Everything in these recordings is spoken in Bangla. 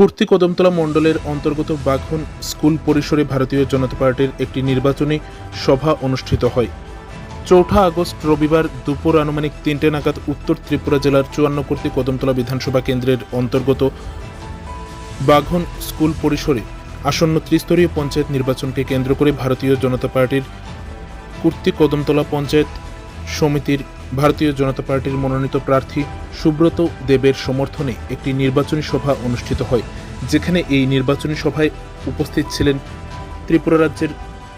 কুর্তি কদমতলা মণ্ডলের অন্তর্গত বাঘন স্কুল পরিসরে ভারতীয় জনতা পার্টির একটি নির্বাচনী সভা অনুষ্ঠিত হয়। চৌঠা আগস্ট রবিবার দুপুর আনুমানিক তিনটে নাগাদ উত্তর ত্রিপুরা জেলার চুয়ান্ন কর্তৃ কদমতলা বিধানসভা কেন্দ্রের অন্তর্গত বাঘন স্কুল পরিসরে আসন্ন ত্রিস্তরীয় পঞ্চায়েত নির্বাচনকে কেন্দ্র করে ভারতীয় জনতা পার্টির কুর্তি কদমতলা পঞ্চায়েত সমিতির ভারতীয় জনতা পার্টির মনোনীত প্রার্থী সুব্রত দেবের সমর্থনে একটি নির্বাচনী সভা অনুষ্ঠিত হয়, যেখানে এই নির্বাচনী সভায় উপস্থিত ছিলেন ত্রিপুরা রাজ্যের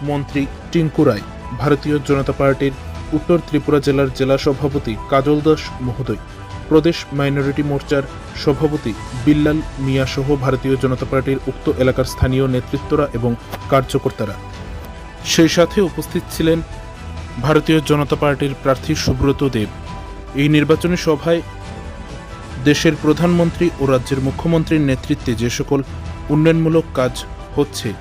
মন্ত্রী টিঙ্কু রায়, ভারতীয় জনতা পার্টির উত্তর ত্রিপুরা জেলার জেলা সভাপতি কাজল দাস মহোদয়, প্রদেশ মাইনরিটি মোর্চার সভাপতি বিল্লাল মিয়া সহ ভারতীয় জনতা পার্টির উক্ত এলাকার স্থানীয় নেতৃত্বরা এবং কার্যকর্তারা। সেই সাথে উপস্থিত ছিলেন ভারতীয় জনতা পার্টির প্রার্থী সুব্রত দেব। এই নির্বাচনী সভায় দেশের প্রধানমন্ত্রী ও রাজ্যের মুখ্যমন্ত্রীর নেতৃত্বে যে সকল উন্নয়নমূলক কাজ হচ্ছে,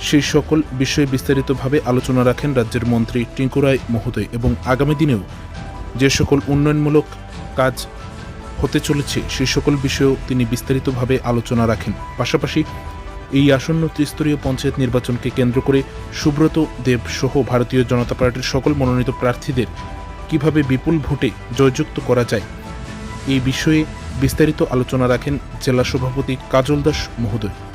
সেই সকল বিষয়ে বিস্তারিতভাবে আলোচনা রাখেন রাজ্যের মন্ত্রী টিঙ্কু রায় মহোদয় এবং আগামী দিনেও যে সকল উন্নয়নমূলক কাজ হতে চলেছে, সেই সকল বিষয়েও তিনি বিস্তারিতভাবে আলোচনা রাখেন। পাশাপাশি এই আসন্ন ত্রিস্তরীয় পঞ্চায়েত নির্বাচনকে কেন্দ্র করে সুব্রত দেব সহ ভারতীয় জনতা পার্টির সকল মনোনীত প্রার্থীদের কীভাবে বিপুল ভোটে জয়যুক্ত করা যায়, এই বিষয়ে বিস্তারিত আলোচনা রাখেন জেলা সভাপতি কাজল দাস মহোদয়।